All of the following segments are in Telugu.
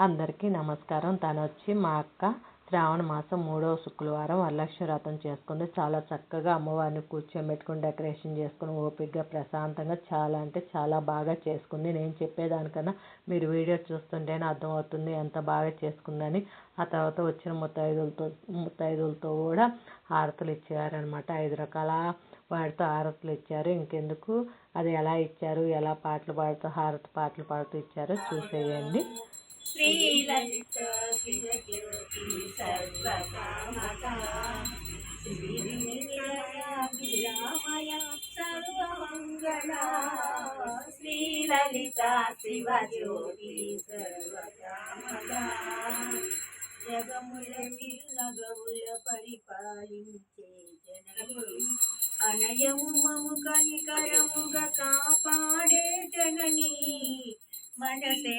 అందరికీ నమస్కారం. తను వచ్చి మా అక్క శ్రావణ మాసం మూడవ శుక్రవారం వరలక్ష్మి వ్రతం చేసుకుంది. చాలా చక్కగా అమ్మవారిని కూర్చోబెట్టుకుని డెకరేషన్ చేసుకుని ఓపికగా ప్రశాంతంగా చాలా అంటే చాలా బాగా చేసుకుంది. నేను చెప్పేదానికన్నా మీరు వీడియో చూస్తుంటేనే అర్థమవుతుంది ఎంత బాగా చేసుకుందని. ఆ తర్వాత వచ్చిన ముత్తైదులతో ముత్తైదులతో కూడా హారతులు ఇచ్చారనమాట ఐదు రకాల వాటితో హారతులు ఇచ్చారు. ఇంకెందుకు? అది ఎలా ఇచ్చారు? ఎలా పాటలు పాడుతూ హారతి పాటలు పాడుతూ ఇచ్చారో చూసేయండి. శ్రీలలిత శివజ్యోతి సర్వకామక శ్రీనిలయాభిరామయ సర్వమంగళ శ్రీలలిత శివజ్యోతి సర్వకామక జగముల నగవుల పరిపాలించే జనని అనయము మము కనికరముగా కాపాడే జనని మనసే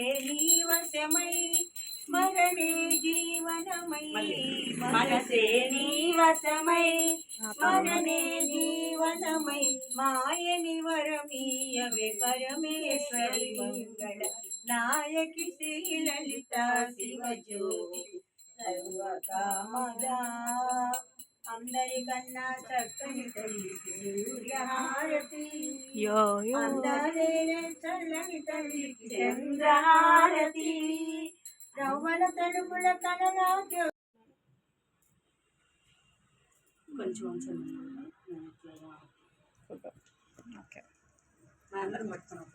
నీవశమై స్మరణే జీవనమై మాయని వరమీయవే పరమేశ్వరి మంగళ నాయకి శ్రీలలిత శివజ్యోతి. సర్వకామగా అందరికన్నా చక్కని తల్లి సూర్యహారతి. అందరైన చల్లని తల్లికి చంద్రహారతి. రవ్వల తడుపుల కలరాజ్య కొంచెం ఓకే. అందరం పట్టుకున్నాం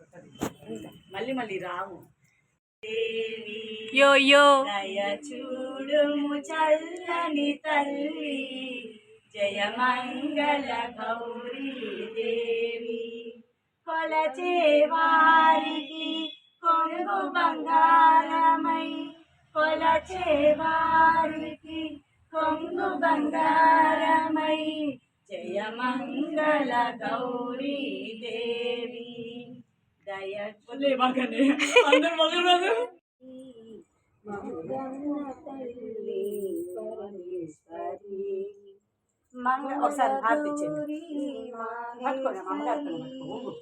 మళ్ళీ మళ్ళీ రావు. యో యో. చూడుము చల్లని తల్లి జయ మంగళ గౌరీ దేవి. కొలచే వారికి కొంగు బంగారమై కొలచే వారికి కొంగు బంగారమై జయ మంగళ గౌరీ దేవి దయ అందరు మగలు మంగ ఒకసారి హారతి ఇచ్చేయండి పట్టుకోండి అమ్మగారు మేము.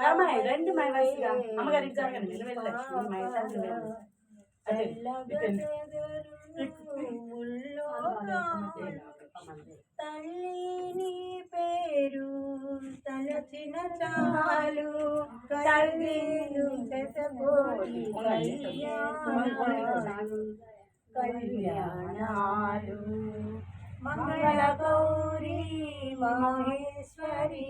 రామాయ్ రండి మా వయసుగా అమ్మగారు ఇటు జరగండి నేను మా ఇద్దరు అదే, తల్లిని పేరు తలచిన చాలు కళ్యాణాలు కళ్యాణాలు మంగళ గౌరీ మహేశ్వరి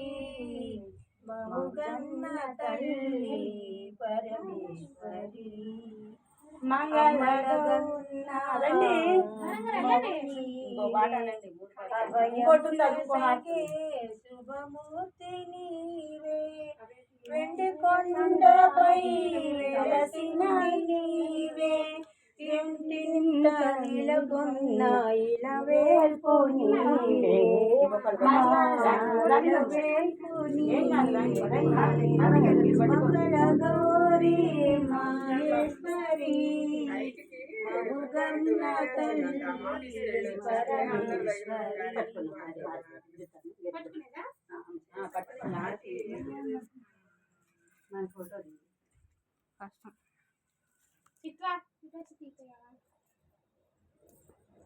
మముగన్న తల్లి పరమేశ్వరి. మంగళ రండి ఇంకో పాట అనండి. ఇంకోటి ఉంది, అది ఇంకో హారతి. శుభమూర్తి నీవే. వెండి కొండపై వెలసిన నీవే. ఇంటింట నిలగొన్న ఇలవేల్పు నీవే వేల్పు నీవే మంగళ గౌరీ మహేశ్వరి కష్టం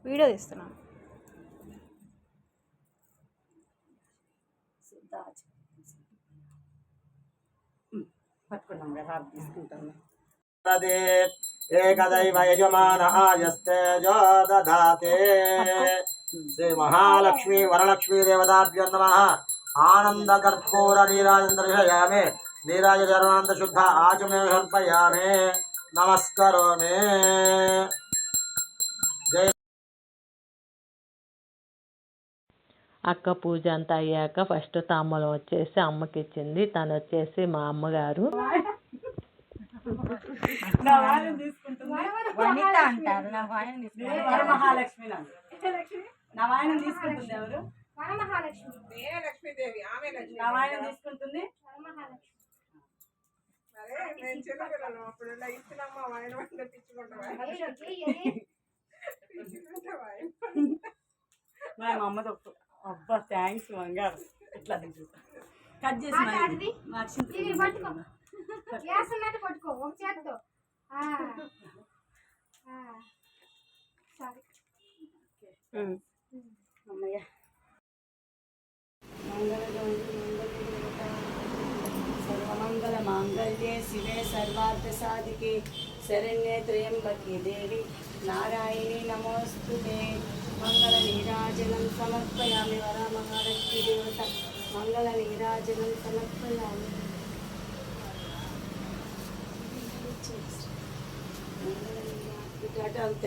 వీడియో దాచి పట్టుకున్నాం కదా హాఫ్ తీసుకుంటాము ఏకదైవ యజమాన ఆయస్తేజో దదాతే శ్రీ మహాలక్ష్మి వరలక్ష్మీ దేవతాభ్యో నమ. ఆనంద కర్పూర నీరాజందర్శయామి నీరాజ శుద్ధ ఆచమే సమర్పయామి నమస్కరోమి. అక్క పూజ అంతా అయ్యాక ఫస్ట్ తాంబూలం వచ్చేసి అమ్మకి ఇచ్చింది తను వచ్చేసి మా అమ్మగారు. వనిత అంటారు నా వాయన వరమహాలక్ష్మి నా. వాయన తీసుకుంటుంది ఎవరు? లక్ష్మీదేవి ఆమె అబ్బా థ్యాంక్స్ బంగారు. కట్ చేసి పట్టుకో. ఒక చేత్తో. అమ్మయ్య. సర్వమంగళ మాంగళ్యే శివే సర్వార్థ సాధికే శరణ్యే త్రయంబకే దేవి. నారాయణి నమోస్తుతే సమర్పయామి వర మహాలక్ష్మి దేవత మంగళ నీరాజనం సమర్పయామి. ఇటు అంత